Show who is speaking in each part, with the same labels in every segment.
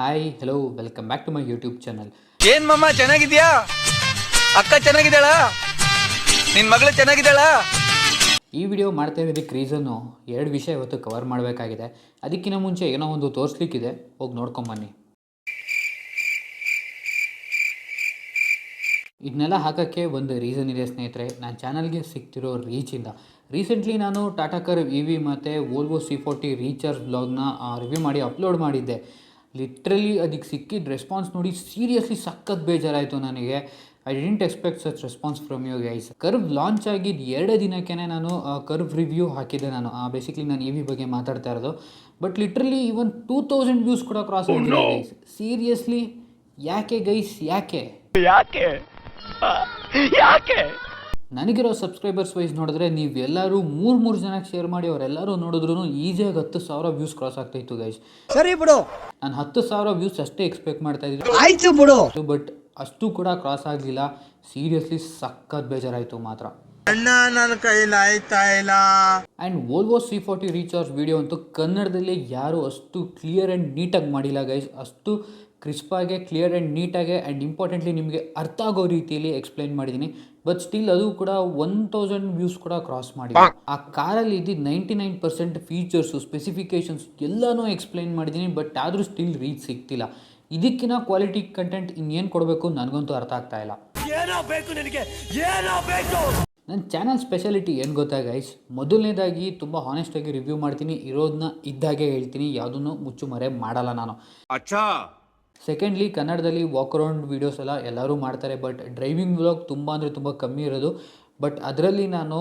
Speaker 1: Hi hello welcome back to my YouTube channel
Speaker 2: ಏನ್ ಮಮ್ಮ ಚೆನ್ನಾಗಿದ್ಯಾ? ಅಕ್ಕ ಚೆನ್ನಾಗಿದ್ದಾಳ? ನಿನ್ ಮಗಳು ಚೆನ್ನಾಗಿದ್ದಾಳ?
Speaker 1: ಈ ವಿಡಿಯೋ ಮಾಡ್ತಾ ಇರೋದಕ್ಕೆ ರೀಸನ್ನು ಎರಡು ವಿಷಯ ಇವತ್ತು ಕವರ್ ಮಾಡಬೇಕಾಗಿದೆ. ಅದಕ್ಕಿಂತ ಮುಂಚೆ ಏನೋ ಒಂದು ತೋರಿಸ್ಲಿಕ್ಕಿದೆ ಹೋಗಿ ನೋಡ್ಕೊಂಬನ್ನಿ ಇದನ್ನೆಲ್ಲ ಹಾಕೋಕ್ಕೆ ಒಂದು ರೀಸನ್ ಇದೆ ಸ್ನೇಹಿತರೆ ನನ್ನ ಚಾನಲ್ಗೆ ಸಿಗ್ತಿರೋ ರೀಚಿಂದ ರೀಸೆಂಟ್ಲಿ ನಾನು ಟಾಟಾ ಕರ್ ಇ ವಿ ಮತ್ತು ವೋಲ್ವೋ ಸಿ ಫೋರ್ಟಿ ರೀಚಾರ್ಜ್ ಬ್ಲಾಗ್ನ ರಿವ್ಯೂ ಮಾಡಿ ಅಪ್ಲೋಡ್ ಮಾಡಿದ್ದೆ. ಲಿಟ್ರಲಿ ಅದಕ್ಕೆ ಸಿಕ್ಕಿದ ರೆಸ್ಪಾನ್ಸ್ ನೋಡಿ ಸೀರಿಯಸ್ಲಿ ಸಖತ್ ಬೇಜಾರಾಯಿತು ನನಗೆ. I didn't expect such response from you guys Curvv launch ಆಗಿದ್ದು ಎರಡೇ ದಿನಕ್ಕೆ ನಾನು ಕರ್ವ್ ರಿವ್ಯೂ ಹಾಕಿದ್ದೆ ನಾನು. ಬೇಸಿಕ್ಲಿ ನಾನು ಇ ವಿ ಬಗ್ಗೆ ಮಾತಾಡ್ತಾ ಇರೋದು. But literally even two thousand views ಕೂಡ ಕ್ರಾಸ್ ಆಗಿದೆ ಗೈಸ್ ಸೀರಿಯಸ್ಲಿ ಯಾಕೆ ಗೈಸ್ ಯಾಕೆ?
Speaker 2: ಯಾಕೆ? ಯಾಕೆ?
Speaker 1: ನನಗಿರೋ ಸಬ್ಸ್ಕ್ರೈಬರ್ಸ್ ವೈಸ್ ನೋಡಿದ್ರೆ ನೀವೆಲ್ಲರೂ ಮೂರು ಮೂರು ಜನಕ್ಕೆ ಶೇರ್ ಮಾಡಿ ಅವರೆಲ್ಲರೂ ನೋಡಿದ್ರು ಈಸಿಯಾಗಿ ಹತ್ತು ಸಾವಿರ ವ್ಯೂಸ್ ಕ್ರಾಸ್ ಆಗ್ತಾಯಿತ್ತು ಗೈಸ್
Speaker 3: ಸರಿ ಬಿಡು.
Speaker 1: ನಾನು ಹತ್ತು ಸಾವಿರ ವ್ಯೂಸ್ ಅಷ್ಟೇ ಎಕ್ಸ್ಪೆಕ್ಟ್ ಮಾಡ್ತಾ ಇದ್ದೀನಿ.
Speaker 3: ಆಯ್ತು ಬಿಡು.
Speaker 1: ಬಟ್ ಅಷ್ಟು ಕೂಡ ಕ್ರಾಸ್ ಆಗಲಿಲ್ಲ. ಸೀರಿಯಸ್ಲಿ ಸಖತ್ ಬೇಜಾರಾಯಿತು ಮಾತ್ರ.
Speaker 4: ನನ್ನ ಕೈಲಾಯ್ತಾ ಇಲ್ಲ.
Speaker 1: And Volvo C forty Recharge video ಅಂತೂ ಕನ್ನಡದಲ್ಲಿ ಯಾರು ಅಷ್ಟು ಕ್ಲಿಯರ್ ಆ್ಯಂಡ್ ನೀಟಾಗಿ ಮಾಡಿಲ್ಲ ಗೈಸ್ ಅಷ್ಟು ಕ್ರಿಸ್ಪಾಗೆ ಕ್ಲಿಯರ್ ಆ್ಯಂಡ್ ನೀಟಾಗೆ ಆ್ಯಂಡ್ ಇಂಪಾರ್ಟೆಂಟ್ಲಿ ನಿಮಗೆ ಅರ್ಥ ಆಗೋ ರೀತಿಯಲ್ಲಿ ಎಕ್ಸ್ಪ್ಲೈನ್ ಮಾಡಿದ್ದೀನಿ. ಬಟ್ ಸ್ಟಿಲ್ ಅದು ಕೂಡ ಒನ್ ತೌಸಂಡ್ ವ್ಯೂಸ್ ಕೂಡ ಕ್ರಾಸ್ ಮಾಡಿ ಆ ಕಾರಲ್ಲಿ ಇದ್ದಿದ್ದು ninety nine percent features specifications ಎಲ್ಲನೂ ಎಕ್ಸ್ಪ್ಲೈನ್ ಮಾಡಿದ್ದೀನಿ ಬಟ್ ಆದರೂ ಸ್ಟಿಲ್ ರೀಚ್ ಸಿಗ್ತಿಲ್ಲ. ಇದಕ್ಕಿಂತ ಕ್ವಾಲಿಟಿ ಕಂಟೆಂಟ್ ಇನ್ನೇನು ಕೊಡಬೇಕು ನನಗಂತೂ ಅರ್ಥ ಆಗ್ತಾ ಇಲ್ಲ. ನನ್ನ ಚಾನಲ್ ಸ್ಪೆಷಾಲಿಟಿ ಏನು ಗೊತ್ತಾ ಗೈಸ್ ಮೊದಲನೇದಾಗಿ ತುಂಬ ಹಾನೆಸ್ಟಾಗಿ ರಿವ್ಯೂ ಮಾಡ್ತೀನಿ ಇರೋದನ್ನ ಇದ್ದಾಗೆ ಹೇಳ್ತೀನಿ ಯಾವುದನ್ನು ಮುಚ್ಚುಮರೆ ಮಾಡಲ್ಲ ನಾನು. ಸೆಕೆಂಡ್ಲಿ ಕನ್ನಡದಲ್ಲಿ ವಾಕ್ ಅರೌಂಡ್ ವೀಡಿಯೋಸ್ ಎಲ್ಲ ಎಲ್ಲರೂ ಮಾಡ್ತಾರೆ ಬಟ್ ಡ್ರೈವಿಂಗ್ ವ್ಲಾಗ್ ತುಂಬ ಅಂದರೆ ತುಂಬ ಕಮ್ಮಿ ಇರೋದು. ಬಟ್ ಅದರಲ್ಲಿ ನಾನು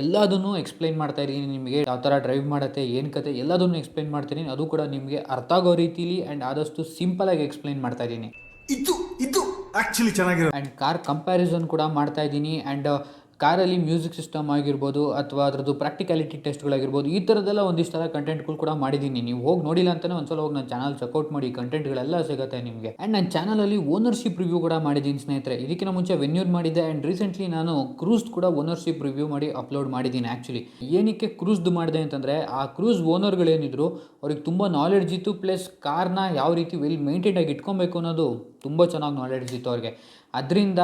Speaker 1: ಎಲ್ಲದನ್ನು ಎಕ್ಸ್ಪ್ಲೈನ್ ಮಾಡ್ತಾ ಇದ್ದೀನಿ ನಿಮಗೆ ಯಾವ ಥರ ಡ್ರೈವ್ ಮಾಡುತ್ತೆ ಏನು ಕತೆ ಎಲ್ಲದನ್ನು ಎಕ್ಸ್ಪ್ಲೈನ್ ಮಾಡ್ತೀನಿ. ಅದು ಕೂಡ ನಿಮಗೆ ಅರ್ಥ ಆಗೋ ರೀತಿಲಿ ಆ್ಯಂಡ್ ಆದಷ್ಟು ಸಿಂಪಲಾಗಿ ಎಕ್ಸ್ಪ್ಲೈನ್ ಮಾಡ್ತಾ ಇದ್ದೀನಿ.
Speaker 4: ಇದು ಇದು ಆ್ಯಕ್ಚುಲಿ ಚೆನ್ನಾಗಿರೋ
Speaker 1: ಆ್ಯಂಡ್ ಕಾರ್ ಕಂಪ್ಯಾರಿಸನ್ ಕೂಡ ಮಾಡ್ತಾ ಇದ್ದೀನಿ. ಆ್ಯಂಡ್ ಕಾರಲ್ಲಿ ಮ್ಯೂಸಿಕ್ ಸಿಸ್ಟಮ್ ಆಗಿರ್ಬೋದು ಅಥವಾ ಅದರದ್ದು ಪ್ರಾಕ್ಟಿಕಾಲಿಟಿ ಟೆಸ್ಟ್ಗಳಾಗಿರ್ಬೋದು, ಈ ಥರದ್ದೆಲ್ಲ ಥರ ಕಂಟೆಂಟ್ಗಳು ಕೂಡ ಮಾಡಿದ್ದೀನಿ. ನೀವು ಹೋಗಿ ನೋಡಿಲ್ಲ ಅಂತಲೇ ಒಂದ್ಸಲ ಹೋಗಿ ನನ್ನ ಚಾನಲ್ ಚೆಕ್ಔಟ್ ಮಾಡಿ, ಕಂಟೆಂಟ್ಗಳೆಲ್ಲ ಸಿಗುತ್ತೆ ನಿಮಗೆ. ಆ್ಯಂಡ್ ನನ್ನ ಚಾನಲಲ್ಲಿ ಓನರ್ಶಿಪ್ ರಿವ್ಯೂ ಕೂಡ ಮಾಡಿದ್ದೀನಿ ಸ್ನೇಹಿತರೆ. ಇದಕ್ಕಿಂತ ಮುಂಚೆ ವೆನ್ಯೂರ್ ಮಾಡಿದ್ದೆ ಆ್ಯಂಡ್ ರೀಸೆಂಟ್ಲಿ ನಾನು ಕ್ರೂಸ್ ಕೂಡ ಓನರ್ಶಿಪ್ ರಿವ್ಯೂ ಮಾಡಿ ಅಪ್ಲೋಡ್ ಮಾಡಿದ್ದೀನಿ ಆ್ಯಕ್ಚುಲಿ. ಏನಕ್ಕೆ ಕ್ರೂಸ್ದು ಮಾಡಿದೆ ಅಂತಂದರೆ, ಆ ಕ್ರೂಸ್ ಓನರ್ಗಳೇನಿದ್ರು, ಅವ್ರಿಗೆ ತುಂಬ ನಾಲೆಡ್ಜ್ ಇತ್ತು, ಪ್ಲಸ್ ಕಾರ್ನ ಯಾವ ರೀತಿ ವೆಲ್ ಮೇಂಟೈನ್ ಆಗಿ ಇಟ್ಕೊಬೇಕು ಅನ್ನೋದು ತುಂಬ ಚೆನ್ನಾಗಿ ನಾಲೆಡ್ಜ್ ಇತ್ತು ಅವ್ರಿಗೆ. ಅದರಿಂದ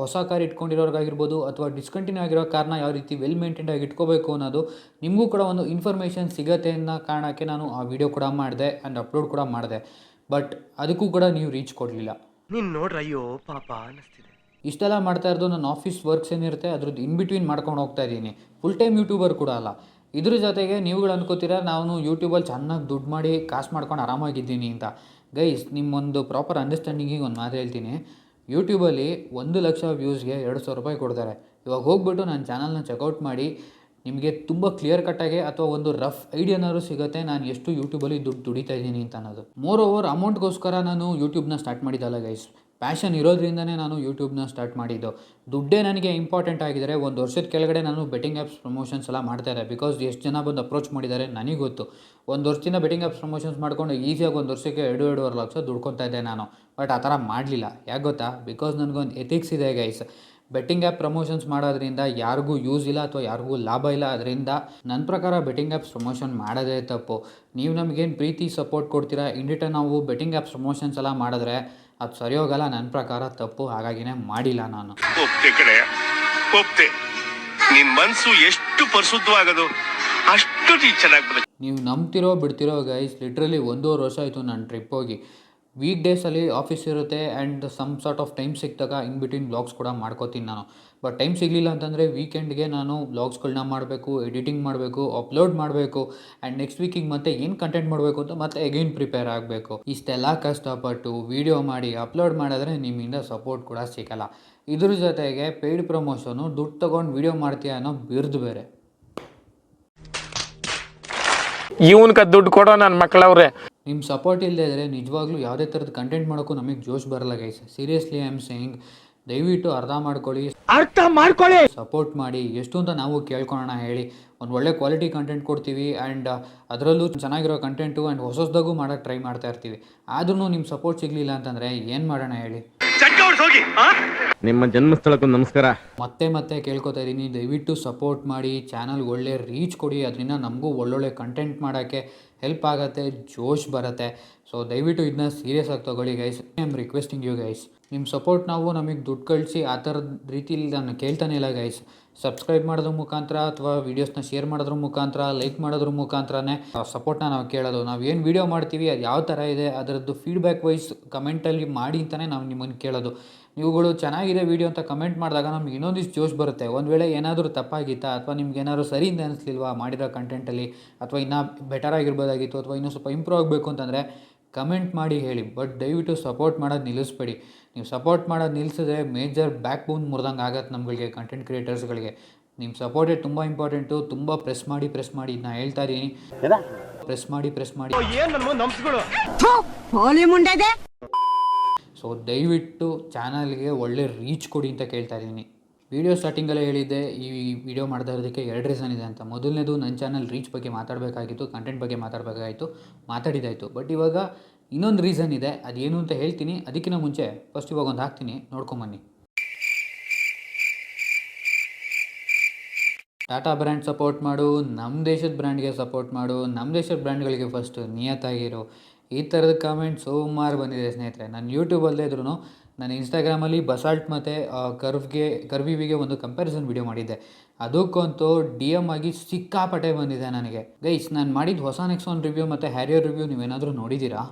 Speaker 1: ಹೊಸ ಕಾರ್ ಇಟ್ಕೊಂಡಿರೋರ್ಗಾಗಿರ್ಬೋದು ಅಥವಾ ಡಿಸ್ಕಂಟಿನ್ಯೂ ಆಗಿರೋ ಕಾರ್ನ ಯಾವ ರೀತಿ ವೆಲ್ ಮೇಂಟೈನ್ ಆಗಿ ಇಟ್ಕೋಬೇಕು ಅನ್ನೋದು ನಿಮಗೂ ಕೂಡ ಒಂದು ಇನ್ಫಾರ್ಮೇಷನ್ ಸಿಗತ್ತೆ ಅನ್ನೋ ಕಾರಣಕ್ಕೆ ನಾನು ಆ ವಿಡಿಯೋ ಕೂಡ ಮಾಡಿದೆ ಆ್ಯಂಡ್ ಅಪ್ಲೋಡ್ ಕೂಡ ಮಾಡಿದೆ. ಬಟ್ ಅದಕ್ಕೂ ಕೂಡ ನೀವು ರೀಚ್ ಕೊಡಲಿಲ್ಲ.
Speaker 2: ನೀನು ನೋಡ್ರಿ ಅಯ್ಯೋ ಪಾಪ ಅನ್ನಿಸ್ತಿದೆ
Speaker 1: ಇಷ್ಟೆಲ್ಲ ಮಾಡ್ತಾ ಇರೋದು ನನ್ನ ಆಫೀಸ್ ವರ್ಕ್ಸ್ ಏನಿರುತ್ತೆ ಅದ್ರದ್ದು ಇನ್ ಬಿಟ್ವೀನ್ ಮಾಡ್ಕೊಂಡು ಹೋಗ್ತಾ ಇದ್ದೀನಿ. ಫುಲ್ ಟೈಮ್ ಯೂಟ್ಯೂಬರ್ ಕೂಡ ಅಲ್ಲ. ಇದ್ರ ಜೊತೆಗೆ ನೀವುಗಳು ಅನ್ಕೋತೀರ ನಾನು ಯೂಟ್ಯೂಬಲ್ಲಿ ಚೆನ್ನಾಗಿ ದುಡ್ಡು ಮಾಡಿ ಕಾಸು ಮಾಡ್ಕೊಂಡು ಆರಾಮಾಗಿದ್ದೀನಿ ಅಂತ. ಗೈಸ್ ನಿಮ್ಮೊಂದು ಪ್ರಾಪರ್ ಅಂಡರ್ಸ್ಟ್ಯಾಂಡಿಂಗಿಗೆ ಒಂದು ಮಾತು ಹೇಳ್ತೀನಿ. ಯೂಟ್ಯೂಬಲ್ಲಿ ಒಂದು ಲಕ್ಷ ವ್ಯೂಸ್ಗೆ ಎರಡು ಸಾವಿರ ರೂಪಾಯಿ ಕೊಡ್ತಾರೆ. ಇವಾಗ ಹೋಗ್ಬಿಟ್ಟು ನನ್ನ ಚಾನಲ್ನ ಚೆಕ್ಔಟ್ ಮಾಡಿ ನಿಮಗೆ ತುಂಬ ಕ್ಲಿಯರ್ ಕಟ್ಟಾಗೆ ಅಥವಾ ಒಂದು ರಫ್ ಐಡಿಯಾನಾದ್ರು ಸಿಗುತ್ತೆ, ನಾನು ಎಷ್ಟು ಯೂಟ್ಯೂಬಲ್ಲಿ ದುಡ್ಡು ದುಡಿತಾ ಇದ್ದೀನಿ ಅಂತ ಅನ್ನೋದು. ಮೋರ್ ಓವರ್ ಅಮೌಂಟ್ಗೋಸ್ಕರ ನಾನು ಯೂಟ್ಯೂಬ್ನ ಸ್ಟಾರ್ಟ್ ಮಾಡಿದ್ದಲ್ಲ ಗೈಸ್ ಪ್ಯಾಷನ್ ಇರೋದ್ರಿಂದನೇ ನಾನು ಯೂಟ್ಯೂಬ್ನ ಸ್ಟಾರ್ಟ್ ಮಾಡಿದ್ದು. ದುಡ್ಡೇ ನನಗೆ ಇಂಪಾರ್ಟೆಂಟ್ ಆಗಿದ್ದರೆ. ಒಂದು ವರ್ಷದ ಕೆಳಗಡೆ ನಾನು ಬೆಟ್ಟಿಂಗ್ ಆ್ಯಪ್ಸ್ ಪ್ರಮೋಷನ್ಸ್ ಎಲ್ಲ ಮಾಡ್ತಾ ಇದ್ದೆ. ಬಿಕಾಸ್ ಎಷ್ಟು ಜನ ಬಂದು ಅಪ್ರೋಚ್ ಮಾಡಿದ್ದಾರೆ ನನಗೆ ಗೊತ್ತು. ಒಂದು ವರ್ಷದಿಂದ ಬೆಟ್ಟಿಂಗ್ ಆ್ಯಪ್ಸ್ ಪ್ರಮೋಷನ್ಸ್ ಮಾಡ್ಕೊಂಡು ಈಸಿಯಾಗಿ ಒಂದು ವರ್ಷಕ್ಕೆ ಎರಡು, ಎರಡೂವರೆ ಲಕ್ಷ ದುಡ್ಕೊತಾ ಇದ್ದೆ ನಾನು. ಬಟ್ ಆ ಥರ ಮಾಡಲಿಲ್ಲ. ಯಾಕೆ ಗೊತ್ತಾ? ಬಿಕಾಸ್ ನನಗೊಂದು ಎಥಿಕ್ಸ್ ಇದೆ ಗೈಸ್ ಬೆಟ್ಟಿಂಗ್ ಆ್ಯಪ್ ಪ್ರಮೋಷನ್ಸ್ ಮಾಡೋದ್ರಿಂದ ಯಾರಿಗೂ ಯೂಸ್ ಇಲ್ಲ ಅಥವಾ ಯಾರಿಗೂ ಲಾಭ ಇಲ್ಲ. ಅದರಿಂದ ನನ್ನ ಪ್ರಕಾರ ಬೆಟ್ಟಿಂಗ್ ಆ್ಯಪ್ಸ್ ಪ್ರಮೋಷನ್ ಮಾಡೋದೇ ತಪ್ಪು. ನೀವು ನಮಗೇನು ಪ್ರೀತಿ ಸಪೋರ್ಟ್ ಕೊಡ್ತೀರಾ? ಇನ್ ರಿಟರ್ನ್ ನಾವು ಬೆಟ್ಟಿಂಗ್ ಆ್ಯಪ್ಸ್ ಪ್ರಮೋಷನ್ಸ್ ಎಲ್ಲ ಮಾಡಿದ್ರೆ ಅದು ಸರಿ ಹೋಗಲ್ಲ ನನ್ನ ಪ್ರಕಾರ ತಪ್ಪು ಹಾಗಾಗಿನೇ ಮಾಡಿಲ್ಲ ನಾನು.
Speaker 5: ಒಪ್ತೆ ಕಡೆ ಒಪ್ತೆ ನಿನ್ ಮನ್ಸು ಎಷ್ಟು ಪರಿಶುದ್ಧವಾಗದು ಅಷ್ಟು ಚೆನ್ನಾಗಿ
Speaker 1: ನೀವು ನಂಬ್ತಿರೋ ಬಿಡ್ತಿರೋ ಗೈಸ್ ಲಿಟ್ರಲಿ ಒಂದೂವರೆ ವರ್ಷ ಆಯಿತು ನಾನು ಟ್ರಿಪ್ ಹೋಗಿ. ವೀಕ್ ಡೇಸಲ್ಲಿ ಆಫೀಸ್ ಇರುತ್ತೆ and some sort of time ಸಿಕ್ಕಿದಾಗ ಇನ್ ಬಿಟ್ವೀನ್ ಬ್ಲಾಗ್ಸ್ ಕೂಡ ಮಾಡ್ಕೋತೀನಿ ನಾನು. ಬಟ್ ಟೈಮ್ ಸಿಗಲಿಲ್ಲ ಅಂತಂದರೆ ವೀಕೆಂಡ್ಗೆ ನಾನು ಬ್ಲಾಗ್ಸ್ಗಳನ್ನ ಮಾಡಬೇಕು ಎಡಿಟಿಂಗ್ ಮಾಡಬೇಕು ಅಪ್ಲೋಡ್ ಮಾಡಬೇಕು ಆ್ಯಂಡ್ ನೆಕ್ಸ್ಟ್ ವೀಕಿಗೆ ಮತ್ತೆ ಏನು ಕಂಟೆಂಟ್ ಮಾಡಬೇಕು ಅಂತ ಮತ್ತೆ ಅಗೈನ್ ಪ್ರಿಪೇರ್ ಆಗಬೇಕು. ಇಷ್ಟೆಲ್ಲ ಕಷ್ಟಪಟ್ಟು ವೀಡಿಯೋ ಮಾಡಿ ಅಪ್ಲೋಡ್ ಮಾಡಿದ್ರೆ ನಿಮ್ಮಿಂದ ಸಪೋರ್ಟ್ ಕೂಡ ಸಿಗಲ್ಲ. ಇದ್ರ ಜೊತೆಗೆ ಪೇಯ್ಡ್ ಪ್ರಮೋಷನು ದುಡ್ಡು ತೊಗೊಂಡು ವೀಡಿಯೋ ಮಾಡ್ತೀಯ ಅನ್ನೋ ಬಿರ್ದು ಬೇರೆ.
Speaker 6: ಇವನ್ಕ ದುಡ್ಡು ಕೊಡೋ ನನ್ನ ಮಕ್ಕಳವ್ರೆ
Speaker 1: ನಿಮ್ಮ ಸಪೋರ್ಟ್ ಇಲ್ಲದೆ ಇದ್ದರೆ ನಿಜವಾಗ್ಲೂ ಯಾವುದೇ ಥರದ ಕಂಟೆಂಟ್ ಮಾಡೋಕ್ಕೂ ನಮಗೆ ಜೋಶ್ ಬರಲ್ಲ guys seriously I am saying ದಯವಿಟ್ಟು ಅರ್ಧ ಮಾಡ್ಕೊಳ್ಳಿ.
Speaker 3: ಅರ್ಥ ಮಾಡ್ಕೊಳ್ಳಿ.
Speaker 1: ಸಪೋರ್ಟ್ ಮಾಡಿ. ಎಷ್ಟು ಅಂತ ನಾವು ಕೇಳ್ಕೊಳ್ಳೋಣ ಹೇಳಿ. ಒಂದು ಒಳ್ಳೆ ಕ್ವಾಲಿಟಿ ಕಂಟೆಂಟ್ ಕೊಡ್ತೀವಿ ಆ್ಯಂಡ್ ಅದರಲ್ಲೂ ಚೆನ್ನಾಗಿರೋ ಕಂಟೆಂಟು ಆ್ಯಂಡ್ ಹೊಸ ಹೊಸದಾಗೂ ಮಾಡೋಕ್ಕೆ ಟ್ರೈ ಮಾಡ್ತಾ ಇರ್ತೀವಿ. ಆದ್ರೂ ನಿಮ್ಮ ಸಪೋರ್ಟ್ ಸಿಗಲಿಲ್ಲ ಅಂತಂದರೆ ಏನು ಮಾಡೋಣ ಹೇಳಿ.
Speaker 6: ನಿಮ್ಮ ಜನ್ಮಸ್ಥಳಕ್ಕೂ ನಮಸ್ಕಾರ.
Speaker 1: ಮತ್ತೆ ಮತ್ತೆ ಕೇಳ್ಕೊತಾ ಇದ್ದೀನಿ. ದಯವಿಟ್ಟು ಸಪೋರ್ಟ್ ಮಾಡಿ. ಚಾನಲ್ ಒಳ್ಳೆ ರೀಚ್ ಕೊಡಿ. ಅದರಿಂದ ನಮಗೂ ಒಳ್ಳೊಳ್ಳೆ ಕಂಟೆಂಟ್ ಮಾಡೋಕ್ಕೆ ಹೆಲ್ಪ್ ಆಗುತ್ತೆ ಜೋಶ್ ಬರುತ್ತೆ. ಸೊ ದಯವಿಟ್ಟು ಇದನ್ನ ಸೀರಿಯಸ್ ಆಗಿ ತೊಗೊಳ್ಳಿ guys I am requesting you guys ನಿಮ್ಮ ಸಪೋರ್ಟ್ ನಾವು ನಮಗೆ ದುಡ್ಡು ಕಳಿಸಿ ಆ ಥರದ ರೀತಿಲಿ ನಾನು ಕೇಳ್ತಾನೆ ಇಲ್ಲ ಗೈಸ್ ಸಬ್ಸ್ಕ್ರೈಬ್ ಮಾಡೋದ್ರ ಮುಖಾಂತರ ಅಥವಾ ವೀಡಿಯೋಸ್ನ ಶೇರ್ ಮಾಡೋದ್ರ ಮುಖಾಂತರ ಲೈಕ್ ಮಾಡೋದ್ರ ಮುಖಾಂತರನೇ ಸಪೋರ್ಟ್ನ ನಾವು ಕೇಳೋದು. ನಾವು ಏನು ವೀಡಿಯೋ ಮಾಡ್ತೀವಿ, ಅದು ಯಾವ ಥರ ಇದೆ, ಅದರದ್ದು ಫೀಡ್ಬ್ಯಾಕ್ ವೈಸ್ ಕಮೆಂಟಲ್ಲಿ ಮಾಡಿ ಅಂತಲೇ ನಾವು ನಿಮ್ಮನ್ನು ಕೇಳೋದು. ನೀವುಗಳು ಚೆನ್ನಾಗಿದೆ ವೀಡಿಯೋ ಅಂತ ಕಮೆಂಟ್ ಮಾಡಿದಾಗ ನಮ್ಗೆ ಇನ್ನೊಂದಿಷ್ಟು ಜೋಶ್ ಬರುತ್ತೆ. ಒಂದು ವೇಳೆ ಏನಾದರೂ ತಪ್ಪಾಗಿತ್ತಾ, ಅಥವಾ ನಿಮ್ಗೆ ಏನಾದರೂ ಸರಿ ಅಂತ ಅನಿಸ್ಲಿಲ್ವಾ ಮಾಡಿರೋ ಕಂಟೆಂಟಲ್ಲಿ ಅಥವಾ ಇನ್ನೂ ಬೆಟರ್ ಆಗಿರ್ಬೋದಾಗಿತ್ತು, ಅಥವಾ ಇನ್ನೂ ಸ್ವಲ್ಪ ಇಂಪ್ರೂವ್ ಆಗಬೇಕು ಅಂತಂದರೆ ಕಮೆಂಟ್ ಮಾಡಿ ಹೇಳಿ ಬಟ್ ದಯವಿಟ್ಟು ಸಪೋರ್ಟ್ ಮಾಡೋದು ನಿಲ್ಲಿಸ್ಬೇಡಿ. ನೀವು ಸಪೋರ್ಟ್ ಮಾಡೋದು ನಿಲ್ಲಿಸಿದ್ರೆ ಮೇಜರ್ ಬ್ಯಾಕ್ ಬೋನ್ ಮುರಿದಂಗೆ ಆಗತ್ತೆ ನಮ್ಗಳಿಗೆ ಕಂಟೆಂಟ್ ಕ್ರಿಯೇಟರ್ಸ್ಗಳಿಗೆ ನಿಮ್ಮ ಸಪೋರ್ಟೇ ತುಂಬ ಇಂಪಾರ್ಟೆಂಟು ತುಂಬ ಪ್ರೆಸ್ ಮಾಡಿ ಪ್ರೆಸ್ ಮಾಡಿ. ನಾನು ಹೇಳ್ತಾ ಇದ್ದೀನಿ. ಪ್ರೆಸ್ ಮಾಡಿ ಪ್ರೆಸ್ ಮಾಡಿ. ಸೊ ದಯವಿಟ್ಟು ಚಾನಲ್ಗೆ ಒಳ್ಳೆ ರೀಚ್ ಕೊಡಿ ಅಂತ ಕೇಳ್ತಾ ಇದ್ದೀನಿ. ವಿಡಿಯೋ ಸ್ಟಾರ್ಟಿಂಗಲ್ಲೇ ಹೇಳಿದ್ದೆ, ಈ ವಿಡಿಯೋ ಮಾಡ್ತಾ ಇರೋದಕ್ಕೆ ಎರಡು ರೀಸನ್ ಇದೆ ಅಂತ. ಮೊದಲನೇದು ನನ್ನ ಚಾನಲ್ ರೀಚ್ ಬಗ್ಗೆ ಮಾತಾಡಬೇಕಾಗಿತ್ತು ಕಂಟೆಂಟ್ ಬಗ್ಗೆ ಮಾತಾಡಬೇಕಾಗಿತ್ತು ಮಾತಾಡಿದಾಯಿತು ಬಟ್ ಇವಾಗ ಇನ್ನೊಂದು ರೀಸನ್ ಇದೆ ಅದು ಏನು ಅಂತ ಹೇಳ್ತೀನಿ. ಅದಕ್ಕಿಂತ ಮುಂಚೆ ಫಸ್ಟ್ ಇವಾಗ ಒಂದು ಹಾಕ್ತೀನಿ. ನೋಡ್ಕೊಂಬನ್ನಿ ಟಾಟಾ ಬ್ರ್ಯಾಂಡ್ ಸಪೋರ್ಟ್ ಮಾಡು ನಮ್ಮ ದೇಶದ ಬ್ರ್ಯಾಂಡ್ಗೆ ಸಪೋರ್ಟ್ ಮಾಡು ನಮ್ಮ ದೇಶದ ಬ್ರ್ಯಾಂಡ್ಗಳಿಗೆ ಫಸ್ಟು ನಿಯತ್ತಾಗಿರು. ಈ ಥರದ ಕಾಮೆಂಟ್ ಸುಮಾರು ಬಂದಿದೆ ಸ್ನೇಹಿತರೆ. ನಾನು ಯೂಟ್ಯೂಬಲ್ಲೇ ಇದ್ರೂ ನಾನು ಇನ್ಸ್ಟಾಗ್ರಾಮಲ್ಲಿ ಬಸಾಲ್ಟ್ ಮತ್ತು ಕರ್ವ್ಗೆ, ಕರ್ವಿವಿಗೆ ಒಂದು ಕಂಪ್ಯಾರಿಸನ್ ವಿಡಿಯೋ ಮಾಡಿದ್ದೆ. ಅದಕ್ಕಂತೂ ಡಿ ಎಂ ಆಗಿ ಸಿಕ್ಕಾಪಟ್ಟೆ ಬಂದಿದೆ ನನಗೆ. ಗೈಸ್ ನಾನು ಮಾಡಿದ ಹೊಸ ನೆಕ್ಸಾನ್ ರಿವ್ಯೂ ಮತ್ತು ಹ್ಯಾರಿಯರ್ ರಿವ್ಯೂ ನೀವೇನಾದರೂ ನೋಡಿದ್ದೀರಾ?